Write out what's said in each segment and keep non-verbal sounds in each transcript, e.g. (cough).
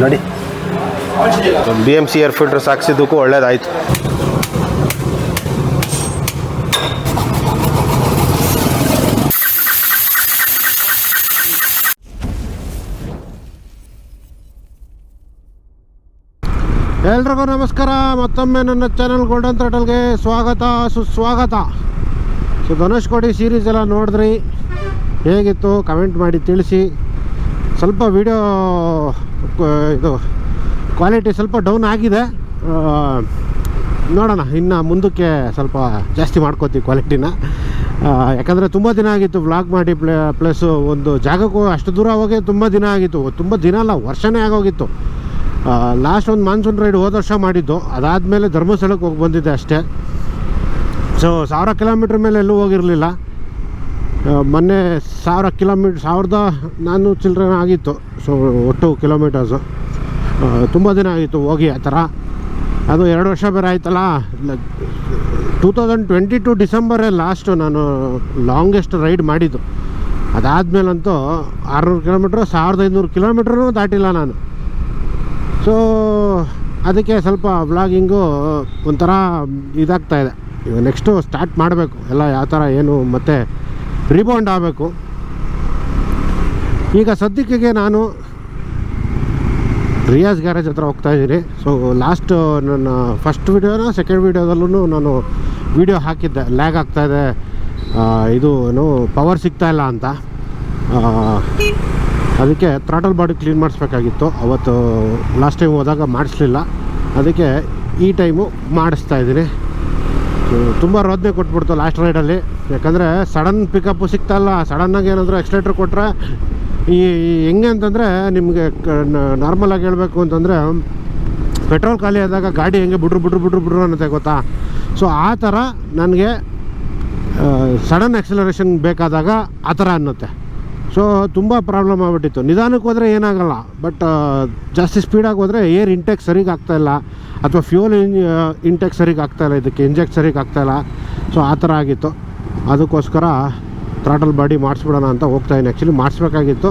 ನೋಡಿ. B M C air filters ಹಾಕ್ಸಿದ್ದಕ್ಕೂ ಒಳ್ಳೇದಾಯಿತು. ಎಲ್ರಿಗೂ ನಮಸ್ಕಾರ. ಮತ್ತೊಮ್ಮೆ ನನ್ನ ಚಾನಲ್ ಗೋಲ್ಡನ್ ತಟಲ್ಗೆ ಸ್ವಾಗತ, ಸುಸ್ವಾಗತ. ಸೊ, ಧನುಷ್ ಕೋಡಿ ಸೀರೀಸ್ ಎಲ್ಲ ನೋಡಿದ್ರಿ. ಹೇಗಿತ್ತು? ಕಮೆಂಟ್ ಮಾಡಿ ತಿಳಿಸಿ. ಸ್ವಲ್ಪ ವಿಡಿಯೋ ಇದು ಕ್ವಾಲಿಟಿ ಸ್ವಲ್ಪ ಡೌನ್ ಆಗಿದೆ. ನೋಡೋಣ, ಇನ್ನು ಮುಂದಕ್ಕೆ ಸ್ವಲ್ಪ ಜಾಸ್ತಿ ಮಾಡ್ಕೋತೀವಿ ಕ್ವಾಲಿಟಿನ ಯಾಕಂದರೆ ತುಂಬ ದಿನ ಆಗಿತ್ತು ವ್ಲಾಗ್ ಮಾಡಿ ಪ್ಲೇ ಪ್ಲಸ್ಸು ಒಂದು ಜಾಗಕ್ಕೂ ಅಷ್ಟು ದೂರ ಹೋಗಿ ತುಂಬ ದಿನ ಆಗಿತ್ತು. ತುಂಬ ದಿನ ಅಲ್ಲ, ವರ್ಷನೇ ಆಗೋಗಿತ್ತು. ಲಾಸ್ಟ್ ಒಂದು ಮಾನ್ಸೂನ್ ರೈಡ್ ಹೋದ ವರ್ಷ ಮಾಡಿದ್ದು. ಅದಾದಮೇಲೆ ಧರ್ಮಸ್ಥಳಕ್ಕೆ ಹೋಗಿ ಬಂದಿದ್ದೆ ಅಷ್ಟೇ. ಸೊ ಸಾವಿರ ಕಿಲೋಮೀಟ್ರ್ ಮೇಲೆ ಎಲ್ಲೂ ಹೋಗಿರಲಿಲ್ಲ. ಮೊನ್ನೆ ಸಾವಿರ ಕಿಲೋಮೀಟ್ರ್ ಸಾವಿರದ ನಾನ್ನೂರು ಚಿಲ್ಡ್ರನ್ ಆಗಿತ್ತು. ಸೊ, ಒಟ್ಟು ಕಿಲೋಮೀಟರ್ಸು. ತುಂಬ ದಿನ ಆಗಿತ್ತು ಹೋಗಿ ಆ ಥರ. ಅದು ಎರಡು ವರ್ಷ ಬೇರೆ ಆಯ್ತಲ್ಲ. ಟೂ ತೌಸಂಡ್ ಟ್ವೆಂಟಿ ಟು ಡಿಸೆಂಬರೇ ಲಾಸ್ಟು ನಾನು ಲಾಂಗೆಸ್ಟ್ ರೈಡ್ ಮಾಡಿದ್ದು. ಅದಾದಮೇಲಂತೂ ಆರುನೂರು ಕಿಲೋಮೀಟ್ರ್, ಸಾವಿರದ ಐನೂರು ಕಿಲೋಮೀಟ್ರೂ ದಾಟಿಲ್ಲ ನಾನು. ಸೊ, ಅದಕ್ಕೆ ಸ್ವಲ್ಪ ವ್ಲಾಗಿಂಗು ಒಂಥರ ಇದಾಗ್ತಾಯಿದೆ ಈಗ ನೆಕ್ಸ್ಟು ಸ್ಟಾರ್ಟ್ ಮಾಡಬೇಕು. ಎಲ್ಲ ಯಾವ ಥರ, ಏನು, ಮತ್ತೆ ರಿಬೌಂಡ್ ಆಗಬೇಕು. ಈಗ ಸದ್ಯಕ್ಕೆ ನಾನು ರಿಯಾಜ್ ಗ್ಯಾರೇಜ್ ಹತ್ರ ಹೋಗ್ತಾ ಇದ್ದೀನಿ. ಸೊ ಲಾಸ್ಟ್ ನನ್ನ ಫಸ್ಟ್ ವೀಡಿಯೋನ ಸೆಕೆಂಡ್ ವೀಡಿಯೋದಲ್ಲೂ ನಾನು ವೀಡಿಯೋ ಹಾಕಿದ್ದೆ. ಲ್ಯಾಗ್ ಆಗ್ತಾಯಿದೆ ಇದು. ಏನು ಪವರ್ ಸಿಗ್ತಾ ಇಲ್ಲ ಅಂತ. ಅದಕ್ಕೆ ಥ್ರಾಟಲ್ ಬಾಡಿ ಕ್ಲೀನ್ ಮಾಡಿಸ್ಬೇಕಾಗಿತ್ತು. ಅವತ್ತು ಲಾಸ್ಟ್ ಟೈಮ್ ಹೋದಾಗ ಮಾಡಿಸ್ಲಿಲ್ಲ. ಅದಕ್ಕೆ ಈ ಟೈಮು ಮಾಡಿಸ್ತಾ ಇದ್ದೀನಿ. ತುಂಬ ರೋದನೆ ಕೊಟ್ಬಿಡ್ತು ಲಾಸ್ಟ್ ರೈಡಲ್ಲಿ ಯಾಕಂದರೆ ಸಡನ್ ಪಿಕಪ್ಪು ಸಿಗ್ತಾಯಿಲ್ಲ ಸಡನ್ನಾಗಿ ಏನಾದರೂ ಎಕ್ಸ್ಲೇಟ್ರ್ ಕೊಟ್ಟರೆ ಈ ಹೆಂಗೆ ಅಂತಂದರೆ ನಿಮಗೆ ನಾರ್ಮಲಾಗಿ ಹೇಳಬೇಕು ಅಂತಂದರೆ ಪೆಟ್ರೋಲ್ ಖಾಲಿ ಆದಾಗ ಗಾಡಿ ಹೆಂಗೆ ಬಿಡ್ರು ಬಿಡ್ರು ಬಿಡ್ರು ಬಿಡ್ರು ಅನ್ನತ್ತೆ ಗೊತ್ತಾ? ಸೊ ಆ ಥರ ನನಗೆ ಸಡನ್ ಎಕ್ಸಲರೇಷನ್ ಬೇಕಾದಾಗ ಆ ಥರ ಅನ್ನುತ್ತೆ. ಸೊ ತುಂಬ ಪ್ರಾಬ್ಲಮ್ ಆಗ್ಬಿಟ್ಟಿತ್ತು. ನಿಧಾನಕ್ಕೆ ಹೋದರೆ ಏನಾಗಲ್ಲ. ಬಟ್ ಜಾಸ್ತಿ ಸ್ಪೀಡಾಗಿ ಹೋದರೆ ಏರ್ ಇಂಟೆಕ್ ಸರಿಗೆ ಆಗ್ತಾಯಿಲ್ಲ ಅಥವಾ ಫ್ಯೂಲ್ ಇಂಟೆಕ್ ಸರಿಗೆ ಆಗ್ತಾಯಿಲ್ಲ ಇದಕ್ಕೆ ಇಂಜೆಕ್ಟ್ ಸರಿಗೆ ಆಗ್ತಾಯಿಲ್ಲ ಸೊ ಆ ಥರ ಆಗಿತ್ತು. ಅದಕ್ಕೋಸ್ಕರ ಥ್ರಾಟಲ್ ಬಾಡಿ ಮಾಡಿಸ್ಬಿಡೋಣ ಅಂತ ಹೋಗ್ತಾಯಿದ್ದೀನಿ ಆ್ಯಕ್ಚುಲಿ ಮಾಡಿಸ್ಬೇಕಾಗಿತ್ತು.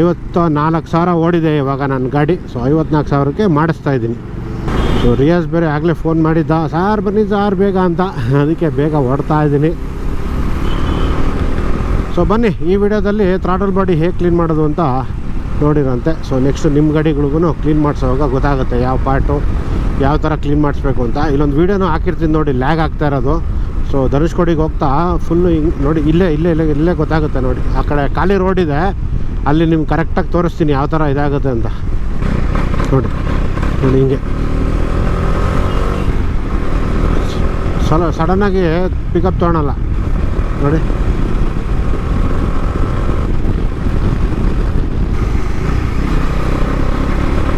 ಐವತ್ತ ನಾಲ್ಕು ಸಾವಿರ ಓಡಿದೆ ಇವಾಗ ನನ್ನ ಗಾಡಿ. ಸೊ ಐವತ್ನಾಲ್ಕು ಸಾವಿರಕ್ಕೆ ಮಾಡಿಸ್ತಾ ಇದ್ದೀನಿ. ಸೊ ರಿಯಾಜ್ ಬೇರೆ ಆಗಲೇ ಫೋನ್ ಮಾಡಿದ್ದ. ಸಾರ್ ಬನ್ನಿ, ಸಾರ್ ಬೇಗ ಅಂತ. ಅದಕ್ಕೆ ಬೇಗ ಹೊಡ್ತಾ ಇದ್ದೀನಿ. ಸೊ ಬನ್ನಿ, ಈ ವಿಡಿಯೋದಲ್ಲಿ ಥ್ರಾಟಲ್ ಬಾಡಿ ಹೇಗೆ ಕ್ಲೀನ್ ಮಾಡೋದು ಅಂತ ನೋಡಿರಂತೆ. ಸೊ ನೆಕ್ಸ್ಟ್ ನಿಮ್ಮ ಗಾಡಿಗಳಿಗೂ ಕ್ಲೀನ್ ಮಾಡಿಸೋವಾಗ ಗೊತ್ತಾಗುತ್ತೆ ಯಾವ ಪಾರ್ಟು ಯಾವ ಥರ ಕ್ಲೀನ್ ಮಾಡಿಸ್ಬೇಕು ಅಂತ. ಇಲ್ಲೊಂದು ವೀಡಿಯೋನೂ ಹಾಕಿರ್ತೀನಿ ನೋಡಿ ಲ್ಯಾಗ್ ಆಗ್ತಾ ಇರೋದು. ಸೊ ಧನುಷ್ಕೋಡಿಗೆ ಹೋಗ್ತಾ ಫುಲ್ಲು ಹಿಂಗೆ ನೋಡಿ, ಇಲ್ಲೇ ಇಲ್ಲೇ ಇಲ್ಲೇ ಇಲ್ಲೇ ಗೊತ್ತಾಗುತ್ತೆ ನೋಡಿ. ಆ ಕಡೆ ಖಾಲಿ ರೋಡ್ ಇದೆ. ಅಲ್ಲಿ ನಿಮ್ಗೆ ಕರೆಕ್ಟಾಗಿ ತೋರಿಸ್ತೀನಿ ಯಾವ ಥರ ಇದಾಗುತ್ತೆ ಅಂತ. ನೋಡಿ ನೋಡಿ ಹಿಂಗೆ. ಸಲ ಸಡನ್ನಾಗಿ ಪಿಕಪ್ ತೊಗೊಳಲ್ಲ. ನೋಡಿ.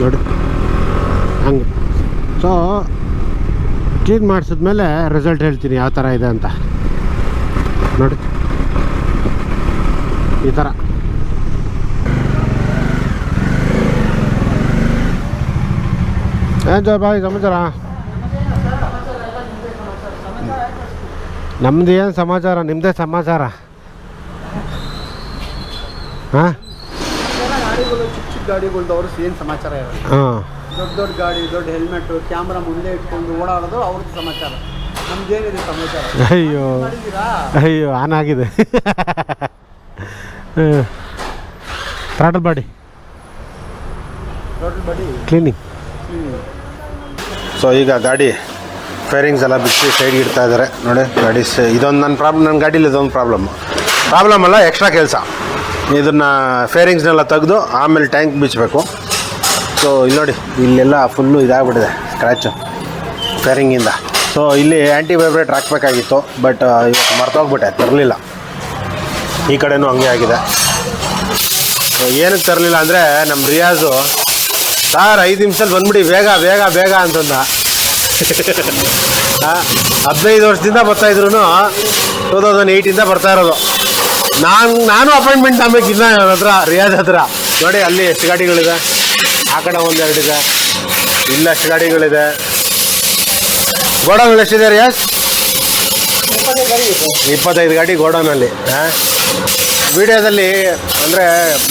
ನೋಡಿ. ಹಂಗೆ. ಸೊ ಕ್ಲೀನ್ ಮಾಡಿಸಿದ್ಮೇಲೆ ರಿಸಲ್ಟ್ ಹೇಳ್ತೀನಿ ಯಾವ ಥರ ಇದೆ ಅಂತ. ನೋಡಿ. ಈ ಥರ. ಏನು ಬಾಯ್ ಸಮಾಚಾರ? ನಮ್ದು ಏನು ಸಮಾಚಾರ? ನಿಮ್ಮದೇ ಸಮಾಚಾರ? ಹಾಂ? ಹಾಂ. ದೊಡ್ಡ ದೊಡ್ಡ ಗಾಡಿ ದೊಡ್ಡ ಹೆಲ್ಮೆಟ್ ಕ್ಯಾಮ್ರಾ ಮುಂದೆ ಇಟ್ಕೊಂಡು ಓಡಾಡೋದು ಅವ್ರದ್ದು ಸಮಾಚಾರ. ನಮ್ದೇನಿದೆ ಸಮಾಚಾರ? ಅಯ್ಯೋ. ಮಾಡಿದ್ದೀರಾ? ಅಯ್ಯೋ ಆನ್ ಆಗಿದೆ. Throttle body. ದೊಡ್ಡ ಬಡಿ? ಕ್ಲೀನಿಂಗ್ ಸೊ ಈಗ ಗಾಡಿ ಫೇರಿಂಗ್ಸ್ ಎಲ್ಲ ಬಿಚ್ಚಿ ಸೈಡ್ಗೆ ಇಡ್ತಾ ಇದ್ದಾರೆ ನೋಡಿ ಗಾಡಿ ಸ ಇದೊಂದು ನನ್ನ ಪ್ರಾಬ್ಲಮ್ ನನ್ನ ಗಾಡೀಲಿ ಇದೊಂದು ಪ್ರಾಬ್ಲಮ್ ಪ್ರಾಬ್ಲಮ್ ಅಲ್ಲ ಎಕ್ಸ್ಟ್ರಾ ಕೆಲಸ. ಇದನ್ನು ಫೇರಿಂಗ್ಸ್ನೆಲ್ಲ ತೆಗೆದು ಆಮೇಲೆ ಟ್ಯಾಂಕ್ ಬಿಚ್ಚಬೇಕು ಸೊ ಇಲ್ಲಿ ನೋಡಿ, ಇಲ್ಲೆಲ್ಲ ಫುಲ್ಲು ಇದಾಗ್ಬಿಟ್ಟಿದೆ ಸ್ಕ್ರ್ಯಾಚು ಫೇರಿಂಗಿಂದ ಸೊ ಇಲ್ಲಿ ಆ್ಯಂಟಿ ವೈಬ್ರೇಟ್ ಹಾಕ್ಬೇಕಾಗಿತ್ತು ಬಟ್ ಇವತ್ತು ಮರ್ತೋಗ್ಬಿಟ್ಟೆ, ತರಲಿಲ್ಲ. ಈ ಕಡೆನೂ ಹಂಗೆ ಆಗಿದೆ. ಏನಕ್ಕೆ ತರಲಿಲ್ಲ ಅಂದರೆ ನಮ್ಮ ರಿಯಾಜು, ಸಾರ್, ಐದು ನಿಮಿಷದಲ್ಲಿ ಬಂದ್ಬಿಡಿ, ಬೇಗ ಬೇಗ ಬೇಗ ಅಂತಂದ. (laughs) ಹದಿನೈದು ವರ್ಷದಿಂದ ಬರ್ತಾ ಇದ್ರು ಟೂ ತೌಸಂಡ್ ಏಯ್ಟಿಂದ ಬರ್ತಾ ಇರೋದು. ನಾನು ನಾನು ಅಪಾಯಿಂಟ್ಮೆಂಟ್ ತಗೋಬೇಕು ಇನ್ನ ಅವ್ರ ಹತ್ರ, ರಿಯಾಜ್ ಹತ್ರ. ನೋಡಿ, ಅಲ್ಲಿ ಎಷ್ಟು ಗಾಡಿಗಳಿದೆ ಆ ಕಡೆ ಒಂದು ಇದೆ. ಇಲ್ಲ ಎಷ್ಟು ಗಾಡಿಗಳಿದೆ ಗೋಡೌನ್ ಎಷ್ಟಿದೆ ರಿಯಾಜ್? ಇಪ್ಪತ್ತೈದು ಗಾಡಿ ಗೋಡೌನಲ್ಲಿ. ವಿಡಿಯೋದಲ್ಲಿ ಅಂದರೆ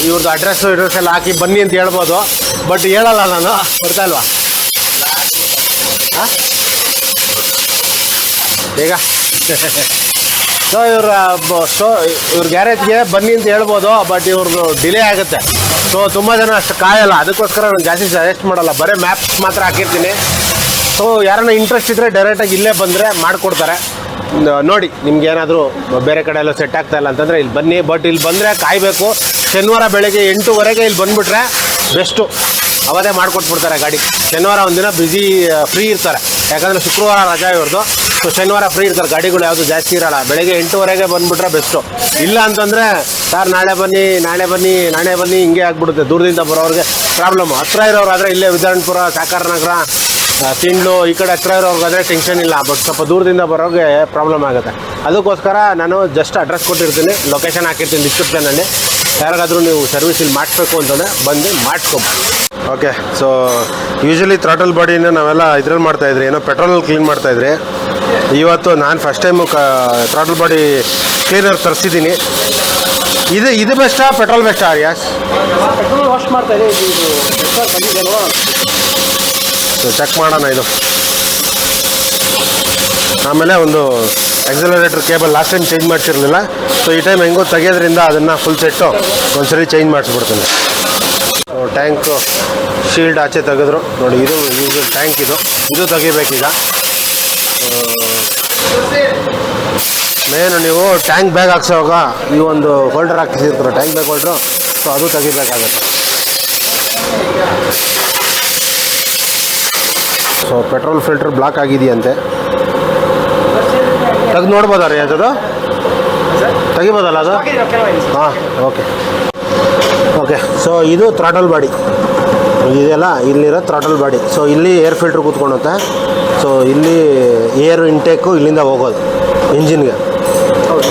ಇವ್ರದ್ದು ಅಡ್ರೆಸ್ಸು ಅಡ್ರೆಸ್ ಎಲ್ಲ ಹಾಕಿ ಬನ್ನಿ ಅಂತ ಹೇಳ್ಬೋದು. ಬಟ್ ಹೇಳಲ್ಲ ನಾನು. ಗೊತ್ತಾ ಅಲ್ವಾ ಹಾಂ? ಈಗ? ಸೊ ಇವ್ರ ಸ್ಟೋ ಇವ್ರ ಗ್ಯಾರೇಜ್ಗೆ ಬನ್ನಿ ಅಂತ ಹೇಳ್ಬೋದು ಬಟ್ ಇವ್ರದ್ದು ಡಿಲೇ ಆಗುತ್ತೆ. ಸೊ ತುಂಬ ಜನ ಅಷ್ಟು ಕಾಯಲ್ಲ. ಅದಕ್ಕೋಸ್ಕರ ನಾನು ಜಾಸ್ತಿ ಸಜೆಸ್ಟ್ ಮಾಡಲ್ಲ. ಬರೀ ಮ್ಯಾಪ್ಸ್ ಮಾತ್ರ ಹಾಕಿರ್ತೀನಿ. ಸೊ ಯಾರನ್ನ ಇಂಟ್ರೆಸ್ಟ್ ಇದ್ದರೆ ಡೈರೆಕ್ಟಾಗಿ ಇಲ್ಲೇ ಬಂದರೆ ಮಾಡಿಕೊಡ್ತಾರೆ. ನೋಡಿ, ನಿಮ್ಗೆ ಏನಾದರೂ ಬೇರೆ ಕಡೆ ಎಲ್ಲ ಸೆಟ್ ಆಗ್ತಾ ಇಲ್ಲ ಅಂತಂದರೆ ಇಲ್ಲಿ ಬನ್ನಿ. ಬಟ್ ಇಲ್ಲಿ ಬಂದರೆ ಕಾಯಬೇಕು. ಶನಿವಾರ ಬೆಳಗ್ಗೆ ಎಂಟೂವರೆಗೆ ಇಲ್ಲಿ ಬಂದುಬಿಟ್ರೆ ಬೆಸ್ಟು ಅವತ್ತೇ ಮಾಡಿಕೊಟ್ಬಿಡ್ತಾರೆ ಗಾಡಿ. ಶನಿವಾರ ಒಂದಿನ ಬ್ಯುಸಿ ಫ್ರೀ ಇರ್ತಾರೆ. ಯಾಕಂದರೆ ಶುಕ್ರವಾರ ರಜಾ ಇವ್ರದ್ದು ಸೊ ಶನಿವಾರ ಫ್ರೀ ಇರ್ತಾರೆ. ಗಾಡಿಗಳು ಯಾವುದು ಜಾಸ್ತಿ ಇರಲ್ಲ. ಬೆಳಗ್ಗೆ ಎಂಟೂವರೆಗೆ ಬಂದುಬಿಟ್ರೆ ಬೆಸ್ಟು ಇಲ್ಲ ಅಂತಂದರೆ, ಸರ್, ನಾಳೆ ಬನ್ನಿ ನಾಳೆ ಬನ್ನಿ ನಾಳೆ ಬನ್ನಿ, ಹಿಂಗೆ ಆಗ್ಬಿಡುತ್ತೆ. ದೂರದಿಂದ ಬರೋರಿಗೆ ಪ್ರಾಬ್ಲಮ್ ಹತ್ರ ಇರೋರಾದರೆ ಇಲ್ಲೇ ವಿಧಾನಪುರ ಸಾಕಾರ ನಗರ ಈ ಕಡೆ ಹತ್ರ ಇರೋರ್ಗಾದ್ರೆ ಟೆನ್ಷನ್ ಇಲ್ಲ. ಬಟ್ ಸ್ವಲ್ಪ ದೂರದಿಂದ ಬರೋರಿಗೆ ಪ್ರಾಬ್ಲಮ್ ಆಗುತ್ತೆ. ಅದಕ್ಕೋಸ್ಕರ ನಾನು ಜಸ್ಟ್ ಅಡ್ರೆಸ್ ಕೊಟ್ಟಿರ್ತೀನಿ. ಲೊಕೇಶನ್ ಹಾಕಿರ್ತೀನಿ ಡಿಸ್ಕ್ರಿಪ್ಷನಲ್ಲಿ ಯಾರಿಗಾದರೂ ನೀವು ಸರ್ವಿಸ್ ಇಲ್ಲಿ ಮಾಡಿಸ್ಬೇಕು ಅಂತಂದರೆ ಬಂದು ಮಾಡಿಸ್ಕೊಬೋದು ಓಕೆ ಸೊ ಯೂಶಲಿ ಥ್ರಾಟಲ್ ಬಾಡಿನ ನಾವೆಲ್ಲ ಇದ್ರಲ್ಲಿ ಮಾಡ್ತಾಯಿದ್ರಿ ಏನೋ ಪೆಟ್ರೋಲಲ್ಲಿ ಕ್ಲೀನ್ ಮಾಡ್ತಾಯಿದ್ರಿ ಇವತ್ತು ನಾನು ಫಸ್ಟ್ ಟೈಮು ಕ ಥ್ರಾಟಲ್ ಬಾಡಿ ಕ್ಲೀನರ್ ತರಿಸಿದ್ದೀನಿ. ಇದು ಇದು ಬೆಸ್ಟಾ ಪೆಟ್ರೋಲ್ ಬೆಸ್ಟಾ ಆರ್ಯಾಸ್ ಪೆಟ್ರೋಲ್ ವಾಶ್ ಮಾಡ್ತಾ ಇದೆ ಚೆಕ್ ಮಾಡೋಣ ಇದು. ಆಮೇಲೆ ಒಂದು accelerator cable last time change ಮಾಡಿಸಿರಲಿಲ್ಲ. So ಈ ಟೈಮ್ ಹೆಂಗೋ ತೆಗೆಯೋದ್ರಿಂದ ಅದನ್ನು ಫುಲ್ ಸೆಟ್ಟು ಒಂದ್ಸರಿ ಚೇಂಜ್ ಮಾಡಿಸ್ಬಿಡ್ತೀನಿ. ಸೊ ಟ್ಯಾಂಕು ಶೀಲ್ಡ್ ಆಚೆ ತೆಗೆದ್ರು. ನೋಡಿ ಇದು ಇದು ಟ್ಯಾಂಕ್ ಇದು. ಇದು ತೆಗಿಬೇಕೀಗ ಮೇನು ನೀವು ಟ್ಯಾಂಕ್ ಬ್ಯಾಗ್ ಹಾಕ್ಸೋವಾಗ ಈ ಒಂದು ಹೋಲ್ಡರ್ ಹಾಕಿಸಿರ್ತಾರೆ ಟ್ಯಾಂಕ್ ಬ್ಯಾಗ್ ಹೋಲ್ಡ್ರು? ಸೊ ಅದು ತೆಗಿಬೇಕಾಗತ್ತೆ. ಸೊ ಪೆಟ್ರೋಲ್ ಫಿಲ್ಟರ್ ಬ್ಲಾಕ್ ಆಗಿದೆಯಂತೆ. ತೆಗ್ದು ನೋಡ್ಬೋದಾ ರೀ ಅದು? ತೆಗಿಬೋದಲ್ಲ ಅದು? ಹಾಂ ಓಕೆ. ಓಕೆ ಸೊ ಇದು ತ್ರಾಟಲ್ ಬಾಡಿ. ಇದೆಯಲ್ಲ, ಇಲ್ಲಿರೋ ತ್ರಾಟಲ್ ಬಾಡಿ ಸೊ ಇಲ್ಲಿ ಏರ್ ಫಿಲ್ಟ್ರ್ ಕೂತ್ಕೊಳುತ್ತೆ ಸೊ ಇಲ್ಲಿ ಏರ್ ಇಂಟೇಕು ಇಲ್ಲಿಂದ ಹೋಗೋದು ಇಂಜಿನ್ಗೆ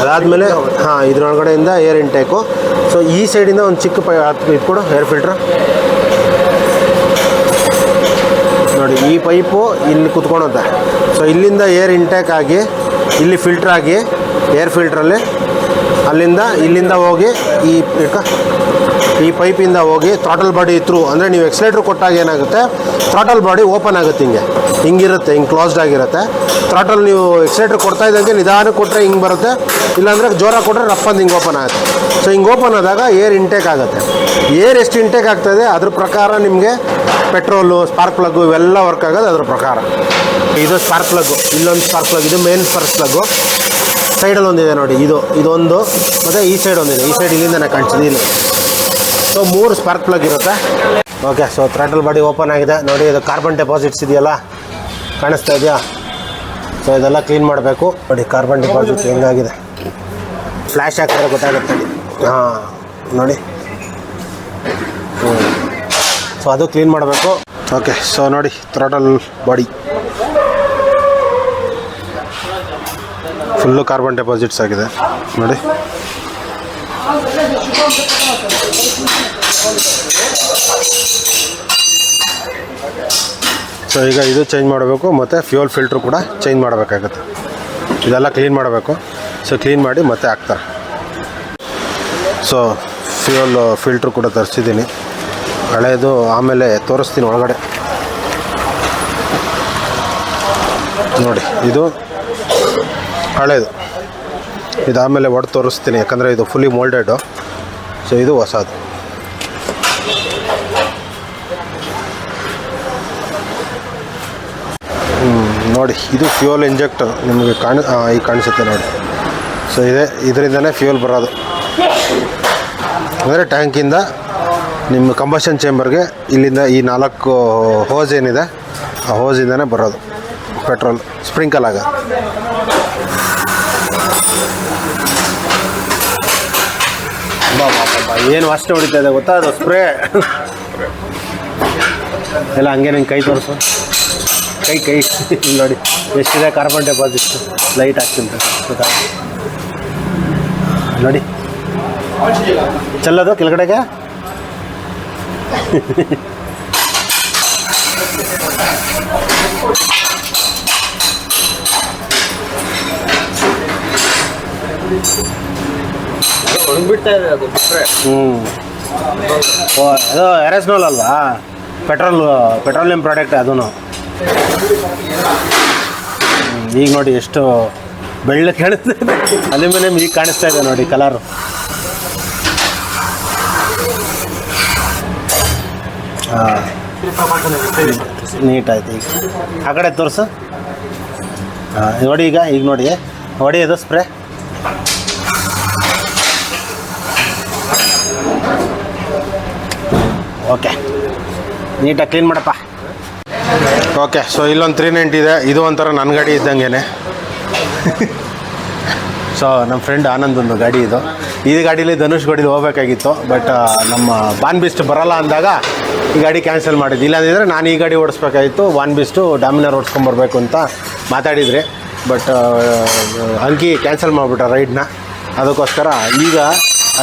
ಅದಾದಮೇಲೆ, ಹಾಂ, ಇದ್ರೊಳಗಡೆಯಿಂದ ಏರ್ ಇಂಟೇಕು ಸೊ ಈ ಸೈಡಿಂದ ಒಂದು ಚಿಕ್ಕ ಪೈ ಇಟ್ಕೊಡು ಏರ್ ಫಿಲ್ಟ್ರ್ ನೋಡಿ, ಈ ಪೈಪು ಇಲ್ಲಿ ಕುತ್ಕೊಳುತ್ತೆ ಸೊ ಇಲ್ಲಿಂದ ಏರ್ ಇಂಟೇಕ್ ಆಗಿ, ಇಲ್ಲಿ ಫಿಲ್ಟ್ರ್ ಆಗಿ ಏರ್ ಫಿಲ್ಟ್ರಲ್ಲಿ ಅಲ್ಲಿಂದ ಇಲ್ಲಿಂದ ಹೋಗಿ ಈ ಈ ಪೈಪಿಂದ ಹೋಗಿ ಥ್ರಾಟಲ್ ಬಾಡಿ ಥ್ರೂ ಅಂದರೆ ನೀವು ಎಕ್ಸಲೇಟ್ರ್ ಕೊಟ್ಟಾಗ ಏನಾಗುತ್ತೆ? ಥ್ರಾಟಲ್ ಬಾಡಿ ಓಪನ್ ಆಗುತ್ತೆ ಹಿಂಗೆ. ಹಿಂಗಿರುತ್ತೆ, ಹಿಂಗೆ ಕ್ಲೋಸ್ಡ್ ಆಗಿರುತ್ತೆ. ಥ್ರಾಟಲ್ ನೀವು ಎಕ್ಸಲೇಟ್ರ್ ಕೊಡ್ತಾ ಇದ್ದಂಗೆ ನಿಧಾನಕ್ಕೆ ಕೊಟ್ಟರೆ ಹಿಂಗೆ ಬರುತ್ತೆ. ಇಲ್ಲಾಂದರೆ ಜೋರಾಗಿ ಕೊಟ್ಟರೆ ರಪ್ಪಂದು ಹಿಂಗೆ ಓಪನ್ ಆಗುತ್ತೆ. ಸೊ ಹಿಂಗೆ ಓಪನ್ ಆದಾಗ ಏರ್ ಇಂಟೇಕ್ ಆಗುತ್ತೆ. ಏರ್ ಎಷ್ಟು ಇಂಟೇಕ್ ಆಗ್ತದೆ ಅದ್ರ ಪ್ರಕಾರ ನಿಮಗೆ ಪೆಟ್ರೋಲು ಸ್ಪಾರ್ಕ್ ಪ್ಲಗ್ ಇವೆಲ್ಲ ವರ್ಕ್ ಆಗೋದು ಅದ್ರ ಪ್ರಕಾರ. ಇದು ಸ್ಪಾರ್ಕ್ ಪ್ಲಗ್ ಇಲ್ಲೊಂದು ಸ್ಪಾರ್ಕ್ ಪ್ಲಗ್ ಇದು ಮೇನ್ ಸ್ಪಾರ್ಕ್ ಪ್ಲಗ್ಗು ಸೈಡಲ್ಲಿ ಒಂದಿದೆ ನೋಡಿ, ಇದು, ಇದೊಂದು, ಮತ್ತು ಈ ಸೈಡ್ ಒಂದಿದೆ. ಈ ಸೈಡ್ ಇಲ್ಲಿಂದ ಕಾಣಿಸಿದೆ ಇಲ್ಲಿ. ಸೊ ಮೂರು ಸ್ಪಾರ್ಕ್ ಪ್ಲಗ್ ಇರುತ್ತೆ? Okay so throttle body open ಆಗಿದೆ. ನೋಡಿ, ಇದು ಕಾರ್ಬನ್ ಡೆಪಾಸಿಟ್ಸ್ ಇದೆಯಲ್ಲ? ಕಾಣಿಸ್ತಾ ಇದೆಯಾ? ಸೊ ಇದೆಲ್ಲ ಕ್ಲೀನ್ ಮಾಡಬೇಕು. ನೋಡಿ ಕಾರ್ಬನ್ ಡೆಪಾಸಿಟ್ ಹೆಂಗಾಗಿದೆ? ಫ್ಲ್ಯಾಶ್ ಹಾಕಿದ್ರೆ ಗೊತ್ತಾಗುತ್ತೆ. ಹಾಂ, ನೋಡಿ. ಸೊ ಅದು ಕ್ಲೀನ್ ಮಾಡಬೇಕು. ಓಕೆ ಸೊ ನೋಡಿ throttle body full carbon deposits ಆಗಿದೆ. ನೋಡಿ. ಸೊ ಈಗ ಇದು ಚೇಂಜ್ ಮಾಡಬೇಕು ಮತ್ತು ಫ್ಯೂಯಲ್ ಫಿಲ್ಟ್ರ್ ಕೂಡ ಚೇಂಜ್ ಮಾಡಬೇಕಾಗುತ್ತೆ. ಇದೆಲ್ಲ ಕ್ಲೀನ್ ಮಾಡಬೇಕು. ಸೊ ಕ್ಲೀನ್ ಮಾಡಿ ಮತ್ತೆ ಹಾಕ್ತಾರೆ. ಸೊ ಫ್ಯೂಯಲ್ ಫಿಲ್ಟ್ರ್ ಕೂಡ ತರಿಸಿದ್ದೀನಿ. ಹಳೆಯದು ಆಮೇಲೆ ತೋರಿಸ್ತೀನಿ ಒಳಗಡೆ. ನೋಡಿ, ಇದು ಹಳೆಯದು ಇದು ಆಮೇಲೆ ತೋರಿಸ್ತೀನಿ, ಯಾಕಂದರೆ ಇದು ಫುಲ್ಲಿ ಮೋಲ್ಡೆಡು ಸೊ ಇದು ಹೊಸದು. ನೋಡಿ, ಇದು ಫ್ಯೂಯಲ್ ಇಂಜೆಕ್ಟರ್ ನಿಮಗೆ ಕಾಣ ಈ ಕಾಣಿಸುತ್ತೆ ನೋಡಿ. ಸೊ ಇದೆ, ಇದರಿಂದನೇ ಫ್ಯೂಯಲ್ ಬರೋದು. ಅಂದರೆ ಟ್ಯಾಂಕಿಂದ ನಿಮ್ಮ ಕಂಬಷನ್ ಚೇಂಬರ್ಗೆ ಇಲ್ಲಿಂದ ಈ ನಾಲ್ಕು ಹೋಸ್ ಏನಿದೆ, ಆ ಹೋಸಿಂದನೇ ಬರೋದು ಪೆಟ್ರೋಲ್ ಸ್ಪ್ರಿಂಕಲ್ ಆಗ. ಏನು ವಾಸನೆ ಹೊಡಿತಾ ಇದೆ ಗೊತ್ತಾ? ಅದು ಸ್ಪ್ರೇ (laughs) ಎಲ್ಲ ಹಂಗೆ ನಿಂಗೆ ಕೈ ತೋರಿಸು. ಕೈ ಕೈ. ನೋಡಿ, ಎಷ್ಟಿದೆ ಕಾರ್ಬನ್ ಡೆಪಾಸಿಟ್ ಲೈಟ್ ಹಾಕ್ತೀನಿ ಗೊತ್ತಾ? ನೋಡಿ. ಚೆಲ್ಲೋದು ಕೆಳಗಡೆಗೆ? ಹ್ಞೂ ಓ ಅದು ಎರೆಸ್ನೋಲ್ ಅಲ್ವಾ? ಪೆಟ್ರೋಲ್ ಪೆಟ್ರೋಲಿಯಂ ಪ್ರಾಡಕ್ಟ್ ಅದೂ ಈಗ ನೋಡಿ ಎಷ್ಟು ಬೆಳ್ಳ ಕಾಣಿಸ್ತಾ ಅಲ್ಲಿ ಅಲ್ಯೂಮಿನಿಯಂ ಈಗ ಕಾಣಿಸ್ತಾ ಇದೆ ನೋಡಿ ಕಲರು. ಹಾಂ. ನೀಟ್ ಆಯ್ತು ಈಗ. ಆ ಕಡೆ ತೋರಿಸು. ಹಾಂ ನೋಡಿ ಈಗ ಈಗ ನೋಡಿ. ಹೊಡೆಯೋದು ಸ್ಪ್ರೇ. ಓಕೆ. ನೀಟಾಗಿ ಕ್ಲೀನ್ ಮಾಡಪ್ಪ. ಓಕೆ ಸೊ ಇಲ್ಲೊಂದು ತ್ರೀ ನೈಂಟಿ ಇದೆ. ಇದು ಒಂಥರ ನನ್ನ ಗಾಡಿ ಇದ್ದಂಗೆ ಸೊ ನಮ್ಮ ಫ್ರೆಂಡ್ ಆನಂದೊಂದು ಗಾಡಿ ಇದು. ಈ ಗಾಡೀಲಿ ಧನುಷ್ ಗಾಡೀಲಿ ಹೋಗ್ಬೇಕಾಗಿತ್ತು ಬಟ್ ನಮ್ಮ ಬಾನ್ ಬಿಸ್ಟ್ ಬರಲ್ಲ ಅಂದಾಗ ಈ ಗಾಡಿ ಕ್ಯಾನ್ಸಲ್ ಮಾಡಿದ್ದು ಇಲ್ಲಾಂದಿದ್ರೆ ನಾನು ಈ ಗಾಡಿ ಓಡಿಸ್ಬೇಕಾಗಿತ್ತು. ವಾನ್ ಬಿಸ್ಟು ಡಾಮಿನರ್ ಓಡಿಸ್ಕೊಂಬರ್ಬೇಕು ಅಂತ ಮಾತಾಡಿದ್ರಿ. ಬಟ್ ಅಂಕಿ ಕ್ಯಾನ್ಸಲ್ ಮಾಡಿಬಿಟ್ಟ ರೈಡ್ನ ಅದಕ್ಕೋಸ್ಕರ ಈಗ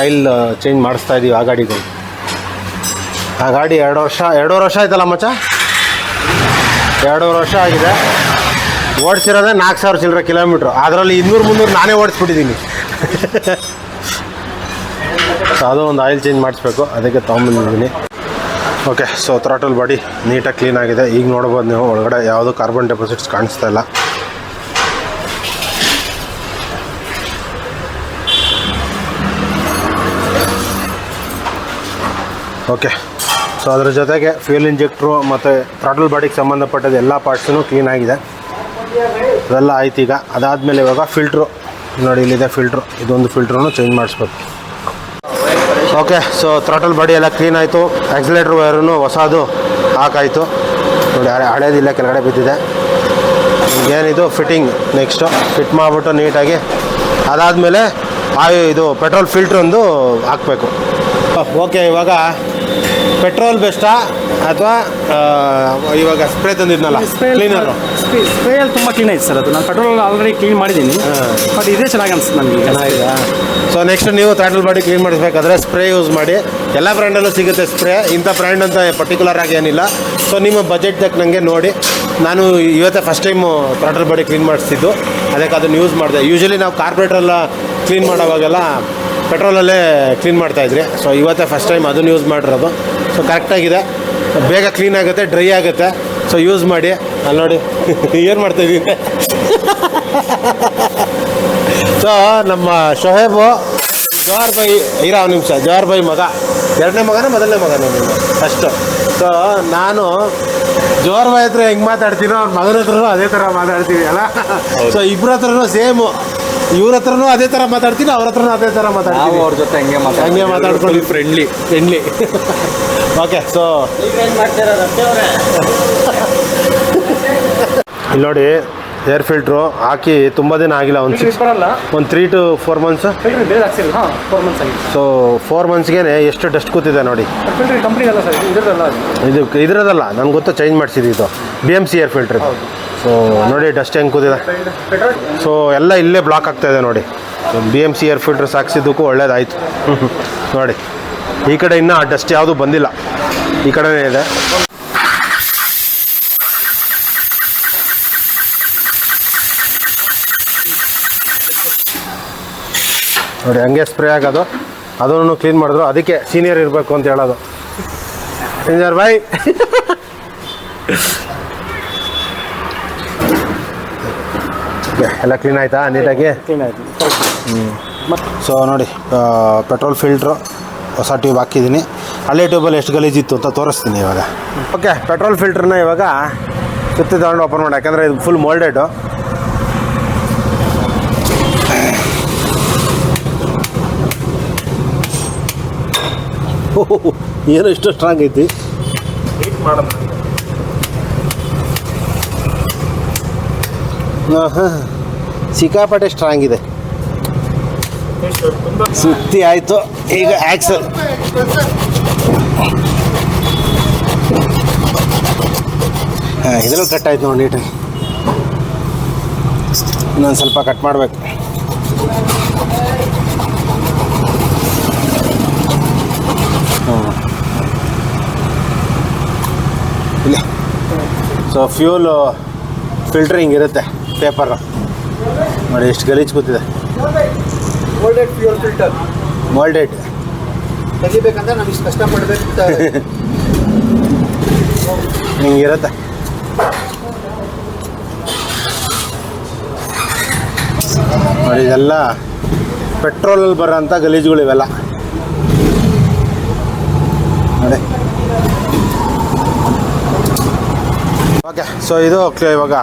ಆಯಿಲ್ ಚೇಂಜ್ ಮಾಡಿಸ್ತಾ ಇದ್ದೀವಿ ಆ ಗಾಡಿಗಳು ಆ ಗಾಡಿ ಎರಡು ವರ್ಷ ಎರಡೂವರೆ ವರ್ಷ ಆಯ್ತಲ್ಲ ಮಚ್ಚ? ಎರಡೂವರೆ ವರ್ಷ ಆಗಿದೆ. ಓಡಿಸಿರೋದೇ ನಾಲ್ಕು ಸಾವಿರ ಚಿಲ್ಲರೆ ಕಿಲೋಮೀಟ್ರ್. ಅದರಲ್ಲಿ ಇನ್ನೂರು ಮುನ್ನೂರು ನಾನೇ ಓಡಿಸ್ಬಿಟ್ಟಿದ್ದೀನಿ. ಸೊ ಅದು ಒಂದು ಆಯಿಲ್ ಚೇಂಜ್ ಮಾಡಿಸ್ಬೇಕು. ಅದಕ್ಕೆ ತೊಗೊಂಬಂದಿದ್ದೀನಿ ಓಕೆ ಸೊ ಥ್ರಾಟಲ್ ಬಾಡಿ ನೀಟಾಗಿ ಕ್ಲೀನ್ ಆಗಿದೆ. ಈಗ ನೋಡ್ಬೋದು ನೀವು, ಒಳಗಡೆ ಯಾವುದೂ ಕಾರ್ಬನ್ ಡೆಪಾಸಿಟ್ಸ್ ಕಾಣಿಸ್ತಾ ಇಲ್ಲ. ಓಕೆ ಸೊ ಅದರ ಜೊತೆಗೆ ಫ್ಯೂಲ್ ಇಂಜೆಕ್ಟ್ರು ಮತ್ತು ಥ್ರಾಟಲ್ ಬಾಡಿಗೆ ಸಂಬಂಧಪಟ್ಟದ ಎಲ್ಲ ಪಾರ್ಟ್ಸೂ ಕ್ಲೀನ್ ಆಗಿದೆ. ಅದೆಲ್ಲ ಆಯ್ತು ಈಗ. ಅದಾದಮೇಲೆ ಇವಾಗ ಫಿಲ್ಟ್ರು ನೋಡಿ, ಇಲ್ಲಿದೆ ಫಿಲ್ಟ್ರು ಇದೊಂದು ಫಿಲ್ಟ್ರೂ ಚೇಂಜ್ ಮಾಡಿಸ್ಬೇಕು. ಓಕೆ ಸೊ ಥ್ರಾಟಲ್ ಬಾಡಿ ಎಲ್ಲ ಕ್ಲೀನ್ ಆಯಿತು. ಆಕ್ಸಿಲೇಟ್ರ್ ವೈರೂ ಹೊಸದು ಹಾಕಾಯಿತು. ನೋಡಿ, ಹಳೆ ಹಳೇದಿಲ್ಲ, ಕೆಳಗಡೆ ಬಿದ್ದಿದೆ. ಏನಿದು? ಫಿಟ್ಟಿಂಗ್ ನೆಕ್ಸ್ಟು ಫಿಟ್ ಮಾಡಿಬಿಟ್ಟು ನೀಟಾಗಿ. ಅದಾದಮೇಲೆ ಆ ಇದು ಪೆಟ್ರೋಲ್ ಫಿಲ್ಟ್ರೊಂದು ಹಾಕಬೇಕು. ಓಕೆ ಇವಾಗ ಪೆಟ್ರೋಲ್ ಬೆಸ್ಟಾ ಅಥವಾ ಇವಾಗ ಸ್ಪ್ರೇ ತಂದಿದ್ನಲ್ಲ ಕ್ಲೀನರು? ಸ್ಪ್ರೇಯಲ್ಲಿ ತುಂಬ ಕ್ಲೀನ್ ಐತೆ ಸರ್ ಅದು. ನಾನು ಪೆಟ್ರೋಲ್ ಆಲ್ರೆಡಿ ಕ್ಲೀನ್ ಮಾಡಿದ್ದೀನಿ. ಬಟ್ ಇದೇ ಚೆನ್ನಾಗಿ ಅನ್ಸುತ್ತೆ ನನಗೆ ಚೆನ್ನಾಗಿದೆ. ಸೊ ನೆಕ್ಸ್ಟ್ ನೀವು ಥ್ಯಾಟಲ್ ಬಾಡಿ ಕ್ಲೀನ್ ಮಾಡಿಸ್ಬೇಕಾದ್ರೆ ಸ್ಪ್ರೇ ಯೂಸ್ ಮಾಡಿ. ಎಲ್ಲ ಬ್ರ್ಯಾಂಡಲ್ಲೂ ಸಿಗುತ್ತೆ ಸ್ಪ್ರೇ ಇಂಥ ಬ್ರ್ಯಾಂಡ್ ಅಂತ ಪರ್ಟಿಕ್ಯುಲರ್ ಆಗಿ ಏನಿಲ್ಲ. ಸೊ ನಿಮ್ಮ ಬಜೆಟ್ ತಕ್ಕನಂಗೆ ನೋಡಿ. ನಾನು ಇವತ್ತೇ first time throttle body clean ಮಾಡಿಸ್ತಿದ್ದು. ಅದಕ್ಕೆ ಅದನ್ನು ಯೂಸ್ ಮಾಡಿದೆ. ಯೂಶಲಿ ನಾವು ಕಾರ್ಪೊರೇಟ್ರೆಲ್ಲ ಕ್ಲೀನ್ ಮಾಡೋವಾಗೆಲ್ಲ ಪೆಟ್ರೋಲಲ್ಲೇ ಕ್ಲೀನ್ ಮಾಡ್ತಾಯಿದ್ರಿ ಸೊ ಇವತ್ತೇ ಫಸ್ಟ್ ಟೈಮ್ ಅದನ್ನು ಯೂಸ್ ಮಾಡಿರೋದು. ಸೊ ಕರೆಕ್ಟಾಗಿದೆ ಬೇಗ ಕ್ಲೀನ್ ಆಗುತ್ತೆ ಡ್ರೈ ಆಗುತ್ತೆ. ಸೊ ಯೂಸ್ ಮಾಡಿ. ಅಲ್ಲಿ ನೋಡಿ (laughs) ಏನು ಮಾಡ್ತಾಯಿದ್ದೀನಿ ಸೊ (laughs) ನಮ್ಮ ಶೊಹೇಬು ಜವಾರ್ ಬಾಯಿ ಇರೋ ನಿಮಿಷ. ಜವಾರ್ ಬಾಯಿ ಮಗ. ಎರಡನೇ ಮಗನ ಮೊದಲನೇ ಮಗನ ನಿಮ್ಮ ಫಸ್ಟು ಸೊ ನಾನು ಜೋರ್ ಬಾಯಿ ಹತ್ರ ಹೆಂಗೆ ಮಾತಾಡ್ತೀನೋ ಅವ್ರ ಮಗನ ಹತ್ರನೂ ಅದೇ ಥರ ಮಾತಾಡ್ತೀವಿ ಅಲ್ಲ? ಸೊ ಇಬ್ಬರ ಹತ್ರನೂ ಸೇಮು. ಇವ್ರ ಹತ್ರನೂ ಅದೇ ಥರ ಮಾತಾಡ್ತೀನಿ ಅವ್ರ ಹತ್ರನೂ ಅದೇ ಥರ ನಾವು ಮಾತಾಡ್ತೀನಿ ಅವ್ರ ಜೊತೆ ಹಂಗೆ ಹಂಗೆ ಮಾತಾಡ್ಕೊಂಡು ಫ್ರೆಂಡ್ಲಿ ಫ್ರೆಂಡ್ಲಿ ಓಕೆ ಸೊ ಇಲ್ಲಿ ನೋಡಿ ಏರ್ ಫಿಲ್ಟ್ರು ಹಾಕಿ ತುಂಬ ದಿನ ಆಗಿಲ್ಲ ಒಂದು ಸಿಕ್ಸ್ ಬರಲ್ಲ ಒಂದು three to four months filter ಬೇರೆ ಹಾಕ್ಸಿಲ್ಲ ಹಾಂ ಫೋರ್ ಮಂತ್ಸ್ ಆಗಿದೆ. ಸೊ ಫೋರ್ ಮಂತ್ಸ್ಗೆ ಎಷ್ಟು ಡಸ್ಟ್ ಕೂತಿದೆ ನೋಡಿ. ಫಿಲ್ಟರ್ ಕಂಪ್ನಿ ಅಲ್ಲ ಸರ್ ಇದ್ರಲ್ಲ ಇದು ಇದ್ರದಲ್ಲ ನನಗೆ ಗೊತ್ತು ಚೇಂಜ್ ಮಾಡಿಸಿದ್ದು ಇದು. B M C air filter so ನೋಡಿ ಡಸ್ಟ್ ಹೆಂಗೆ ಕೂತಿದೆ. ಸೊ ಎಲ್ಲ ಇಲ್ಲೇ ಬ್ಲಾಕ್ ಆಗ್ತಾ ಇದೆ ನೋಡಿ. B M C air filters ಹಾಕ್ಸಿದ್ದಕ್ಕೂ ಒಳ್ಳೇದಾಯಿತು. (laughs) ನೋಡಿ, ಈ ಕಡೆ ಇನ್ನೂ ಆ ಡಸ್ಟ್ ಯಾವುದೂ ಬಂದಿಲ್ಲ. ಈ ಕಡೆನೇ ಇದೆ. ನೋಡಿ, ಹಂಗೆ ಸ್ಪ್ರೇ ಆಗೋದು. ಅದನ್ನು ಕ್ಲೀನ್ ಮಾಡಿದ್ರು. ಅದಕ್ಕೆ ಸೀನಿಯರ್ ಇರಬೇಕು ಅಂತ ಹೇಳೋದು. ಸೀನಿಯರ್ ಬಾಯ್ (laughs) ಎಲ್ಲ ಕ್ಲೀನ್ ಆಯ್ತಾ ನೀಟಾಗಿ? ಕ್ಲೀನ್ ಆಯಿತು. ಸೊ ನೋಡಿ ಪೆಟ್ರೋಲ್ ಫಿಲ್ಟ್ರು ಹೊಸ ಟ್ಯೂಬ್ ಹಾಕಿದ್ದೀನಿ. ಹಳೆ ಟ್ಯೂಬಲ್ಲಿ ಎಷ್ಟು ಗಲೀಜಿತ್ತು ಅಂತ ತೋರಿಸ್ತೀನಿ ಇವಾಗ. ಓಕೆ ಪೆಟ್ರೋಲ್ ಫಿಲ್ಟ್ರನ್ನ ಇವಾಗ ಸುತ್ತಿ ತಗೊಂಡು ಓಪನ್ ಮಾಡಿ ಯಾಕಂದರೆ ಇದು ಫುಲ್ ಮೋಲ್ಡೆಡು ಏನು ಇಷ್ಟು ಸ್ಟ್ರಾಂಗ್ ಐತಿ? ಹಾಂ ಸಿಕ್ಕಾಪಟ್ಟೆ ಸ್ಟ್ರಾಂಗ್ ಇದೆ. ಸುತ್ತಿ ಆಯಿತು. ಈಗ ಆ್ಯಕ್ಸಲ್ ಹಾಂ ಕಟ್ ಆಯ್ತು ನೋಡಿ ನೀಟಾಗಿ ಇನ್ನೊಂದು ಸ್ವಲ್ಪ ಕಟ್ ಮಾಡಬೇಕು. ಇಲ್ಲ. ಸೊ ಫ್ಯೂಲು ಫಿಲ್ಟ್ರಿಂಗ್ ಇರುತ್ತೆ. ಪೇಪರ್. ನೋಡಿ ಎಷ್ಟು ಗಲೀಜು ಕೂತಿದೆ. ಓಲ್ಡೆಡ್ ಫ್ಯೂಲ್ ಫಿಲ್ಟರ್ ಮೋಲ್ಡೆಡ್ ತೆಗಿಬೇಕಂದ್ರೆ ನಮಗೆ (laughs) ನೋಡಿ ಇದೆಲ್ಲ ಪೆಟ್ರೋಲಲ್ಲಿ ಬರೋಂಥ ಗಲೀಜುಗಳು ಇವೆಲ್ಲ ನೋಡಿ. ಓಕೆ ಸೊ ಇದು ಇವಾಗ.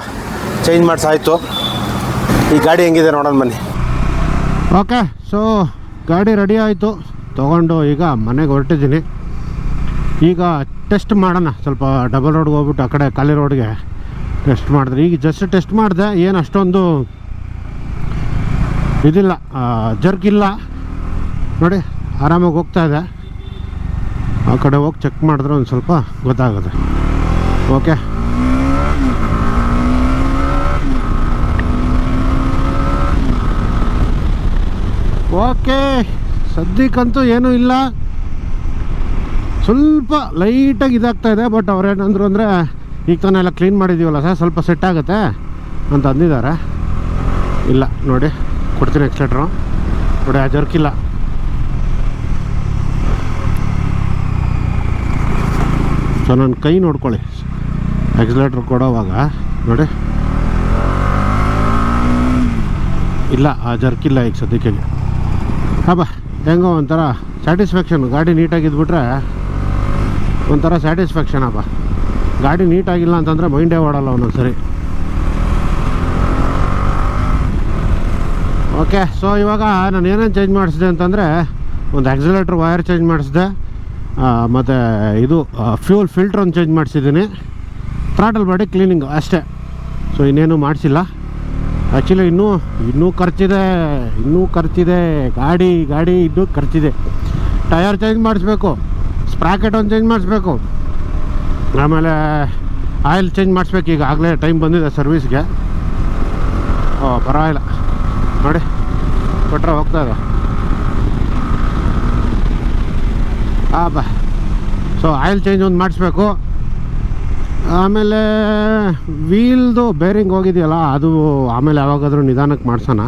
ಚೇಂಜ್ ಮಾಡಿಸಾಯಿತು ಈ ಗಾಡಿ ಹೆಂಗಿದೆ ನೋಡೋಣ ಬನ್ನಿ. ಓಕೆ ಸೊ ಗಾಡಿ ರೆಡಿ ಆಯಿತು. ತೊಗೊಂಡು ಈಗ ಮನೆಗೆ ಹೊರಟಿದ್ದೀನಿ. ಈಗ ಟೆಸ್ಟ್ ಮಾಡೋಣ. ಸ್ವಲ್ಪ ಡಬಲ್ ರೋಡ್ಗೆ ಹೋಗ್ಬಿಟ್ಟು ಆ ಕಡೆ ಖಾಲಿ ರೋಡ್ಗೆ ಟೆಸ್ಟ್ ಮಾಡಿದ್ರೆ. ಈಗ ಜಸ್ಟ್ ಟೆಸ್ಟ್ ಮಾಡಿದೆ, ಏನು ಅಷ್ಟೊಂದು ಇದಿಲ್ಲ ಜರ್ಕ್ ಇಲ್ಲ ನೋಡಿ, ಆರಾಮಾಗಿ ಹೋಗ್ತಾ ಇದೆ. ಆ ಕಡೆ ಹೋಗಿ ಚೆಕ್ ಮಾಡಿದ್ರೆ ಒಂದು ಸ್ವಲ್ಪ ಗೊತ್ತಾಗುತ್ತೆ. ಓಕೆ ಓಕೆ, ಸದ್ಯಕ್ಕಂತೂ ಏನೂ ಇಲ್ಲ. ಸ್ವಲ್ಪ ಲೈಟಾಗಿ ಇದಾಗ್ತಾ ಇದೆ, ಬಟ್ ಅವ್ರೇನಂದ್ರು ಅಂದರೆ, ಈಗ ತಾನೆಲ್ಲ ಕ್ಲೀನ್ ಮಾಡಿದ್ದೀವಲ್ಲ ಸರ್, ಸ್ವಲ್ಪ ಸೆಟ್ ಆಗುತ್ತೆ ಅಂತ ಅಂದಿದ್ದಾರೆ. ಇಲ್ಲ, ನೋಡಿ, ಕೊಡ್ತೀನಿ ಎಕ್ಸ್ಲೇಟ್ರು. ನೋಡಿ, ಆ ಜರ್ಕಿಲ್ಲ ಸೊ ನನ್ನ ಕೈ ನೋಡ್ಕೊಳ್ಳಿ. ಎಕ್ಸಲೇಟ್ರ್ ಕೊಡೋವಾಗ, ನೋಡಿ. ಇಲ್ಲ, ಆ ಜರ್ಕಿಲ್ಲ ಈಗ ಸದ್ಯಕ್ಕೆ. ಹಬ್ಬ. ಹೆಂಗೋ ಒಂಥರ ಸ್ಯಾಟಿಸ್ಫ್ಯಾಕ್ಷನ್ ಗಾಡಿ ನೀಟಾಗಿದ್ಬಿಟ್ರೆ ಒಂಥರ ಸ್ಯಾಟಿಸ್ಫ್ಯಾಕ್ಷನ್ ಹಬ್ಬ. ಗಾಡಿ ನೀಟಾಗಿಲ್ಲ ಅಂತಂದರೆ ಮೈಂಡೇ ಓಡಲ್ಲ ಒಂದೊಂದು ಸರಿ ಓಕೆ ಸೊ ಇವಾಗ ನಾನು ಏನೇನು ಚೇಂಜ್ ಮಾಡಿಸಿದೆ ಅಂತಂದರೆ ಒಂದು ಆಕ್ಸಿಲೇಟ್ರ್ ವೈರ್ ಚೇಂಜ್ ಮಾಡಿಸಿದೆ. ಮತ್ತು ಇದು ಫ್ಯೂಲ್ ಫಿಲ್ಟ್ರನ್ನು ಚೇಂಜ್ ಮಾಡಿಸಿದ್ದೀನಿ. ಥ್ರಾಟಲ್ ಬಾಡಿ ಕ್ಲೀನಿಂಗು ಅಷ್ಟೇ. ಸೊ ಇನ್ನೇನು ಮಾಡಿಸಿಲ್ಲ. ಆ್ಯಕ್ಚುಲಿ ಇನ್ನೂ ಇನ್ನೂ ಖರ್ಚಿದೆ ಇನ್ನೂ ಖರ್ಚಿದೆ, ಗಾಡಿ ಗಾಡಿ ಇನ್ನೂ ಖರ್ಚಿದೆ. ಟಯರ್ ಚೇಂಜ್ ಮಾಡಿಸ್ಬೇಕು ಸ್ಪ್ರಾಕೆಟ್ ಒಂದು ಚೇಂಜ್ ಮಾಡಿಸ್ಬೇಕು. ಆಮೇಲೆ ಆಯಿಲ್ ಚೇಂಜ್ ಮಾಡಿಸ್ಬೇಕು, ಈಗ ಆಗಲೇ ಟೈಮ್ ಬಂದಿದೆ ಸರ್ವಿಸ್ಗೆ ಓ, ಪರವಾಗಿಲ್ಲ. ನೋಡಿ ಕೊಟ್ಟರೆ ಹೋಗ್ತಾ ಇದೆ. ಆ, ಬಾ. ಸೊ ಆಯಿಲ್ ಚೇಂಜ್ ಒಂದು ಮಾಡಿಸ್ಬೇಕು. ಆಮೇಲೆ ವೀಲ್ದು ಬೇರಿಂಗ್ ಹೋಗಿದೆಯಲ್ಲ, ಅದು ಆಮೇಲೆ ಯಾವಾಗಾದರೂ ನಿಧಾನಕ್ಕೆ ಮಾಡ್ಸೋಣ.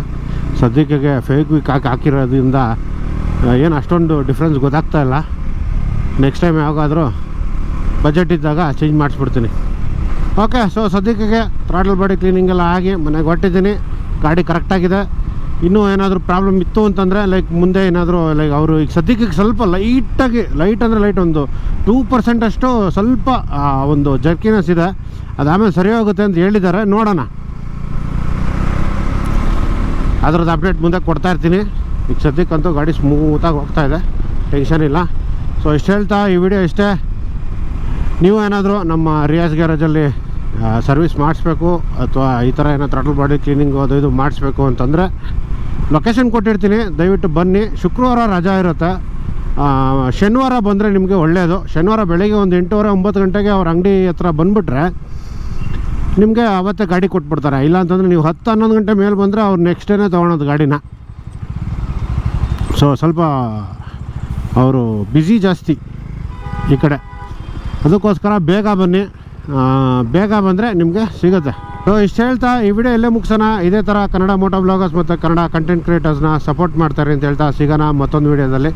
ಸದ್ಯಕ್ಕೆ ಫೇಕ್ ವೀಕ್ ಹಾಕಿ ಹಾಕಿರೋದ್ರಿಂದ ಏನು ಅಷ್ಟೊಂದು ಡಿಫ್ರೆನ್ಸ್ ಗೊತ್ತಾಗ್ತಾ ಇಲ್ಲ. ನೆಕ್ಸ್ಟ್ ಟೈಮ್ ಯಾವಾಗಾದರೂ ಬಜೆಟ್ ಇದ್ದಾಗ ಚೇಂಜ್ ಮಾಡಿಸ್ಬಿಡ್ತೀನಿ. ಓಕೆ ಸೊ ಸದ್ಯಕ್ಕೆ ಥ್ರಾಟಲ್ ಬಾಡಿ ಕ್ಲೀನಿಂಗ್ ಎಲ್ಲ ಆಗಿ ಮನೆಗೆ ಹೊಟ್ಟಿದ್ದೀನಿ ಗಾಡಿ ಕರೆಕ್ಟಾಗಿದೆ ಇನ್ನೂ ಏನಾದರೂ ಪ್ರಾಬ್ಲಮ್ ಇತ್ತು ಅಂತಂದರೆ ಲೈಕ್ ಮುಂದೆ ಏನಾದರೂ ಲೈಕ್ ಅವರು ಈಗ ಸದ್ಯಕ್ಕೆ ಸ್ವಲ್ಪ ಲೈಟಾಗಿ ಲೈಟ್ ಅಂದರೆ ಲೈಟ್ ಒಂದು ಟೂ ಪರ್ಸೆಂಟ್ ಅಷ್ಟು ಸ್ವಲ್ಪ ಒಂದು ಜರ್ಕಿನೆಸ್ ಇದೆ. ಅದಾದಮೇಲೆ ಸರಿ ಹೋಗುತ್ತೆ ಅಂತ ಹೇಳಿದ್ದಾರೆ. ನೋಡೋಣ. ಅದ್ರದ್ದು ಅಪ್ಡೇಟ್ ಮುಂದೆ ಕೊಡ್ತಾ ಇರ್ತೀನಿ. ಈಗ ಸದ್ಯಕ್ಕಂತೂ ಗಾಡಿ ಸ್ಮೂತಾಗಿ ಹೋಗ್ತಾ ಇದೆ. ಟೆನ್ಷನ್ ಇಲ್ಲ. ಸೊ ಇಷ್ಟು ಹೇಳ್ತಾ ಈ ವಿಡಿಯೋ ಇಷ್ಟೇ. ನೀವು ಏನಾದರೂ ನಮ್ಮ ರಿಯಾಸ್ ಗ್ಯಾರೇಜಲ್ಲಿ ಸರ್ವಿಸ್ ಮಾಡಿಸ್ಬೇಕು, ಅಥವಾ ಈ ಥರ ಏನೋ ಥ್ರಾಟಲ್ ಬಾಡಿ ಕ್ಲೀನಿಂಗ್ ಅದು ಇದು ಮಾಡಿಸ್ಬೇಕು ಅಂತಂದರೆ ಲೊಕೇಶನ್ ಕೊಟ್ಟಿರ್ತೀನಿ. ದಯವಿಟ್ಟು ಬನ್ನಿ. ಶುಕ್ರವಾರ ರಜಾ ಇರುತ್ತೆ. ಶನಿವಾರ ಬಂದರೆ ನಿಮಗೆ ಒಳ್ಳೆಯದು ಶನಿವಾರ ಬೆಳಗ್ಗೆ ಒಂದು ಎಂಟೂವರೆ, ಒಂಬತ್ತು ಗಂಟೆಗೆ ಅವ್ರ ಅಂಗಡಿ ಹತ್ರ ಬಂದುಬಿಟ್ರೆ ನಿಮಗೆ ಅವತ್ತೇ ಗಾಡಿ ಕೊಟ್ಬಿಡ್ತಾರೆ. ಇಲ್ಲಾಂತಂದರೆ ನೀವು ಹತ್ತು, ಹನ್ನೊಂದು ಗಂಟೆ ಮೇಲೆ ಬಂದರೆ ಅವ್ರು ನೆಕ್ಸ್ಟ್ ಡೇನೇ ತೊಗೊಳೋದು ಗಾಡಿನ. ಸೊ ಸ್ವಲ್ಪ ಅವರು ಬ್ಯುಸಿ ಜಾಸ್ತಿ ಈ ಕಡೆ. ಅದಕ್ಕೋಸ್ಕರ ಬೇಗ ಬನ್ನಿ. ಬೇಗ ಬಂದರೆ ನಿಮಗೆ ಸಿಗುತ್ತೆ. ಸೊ ಇಷ್ಟು ಹೇಳ್ತಾ ಈ ವಿಡಿಯೋ ಎಲ್ಲೇ ಮುಗಿಸೋಣ. ಇದೇ ಥರ ಕನ್ನಡ ಮೋಟೋ ಬ್ಲಾಗರ್ಸ್ ಮತ್ತು ಕನ್ನಡ ಕಂಟೆಂಟ್ ಕ್ರಿಯೇಟರ್ಸ್ನ ಸಪೋರ್ಟ್ ಮಾಡ್ತಾರೆ ಅಂತ ಹೇಳ್ತಾ ಸಿಗೋಣ ಮತ್ತೊಂದು ವಿಡಿಯೋದಲ್ಲಿ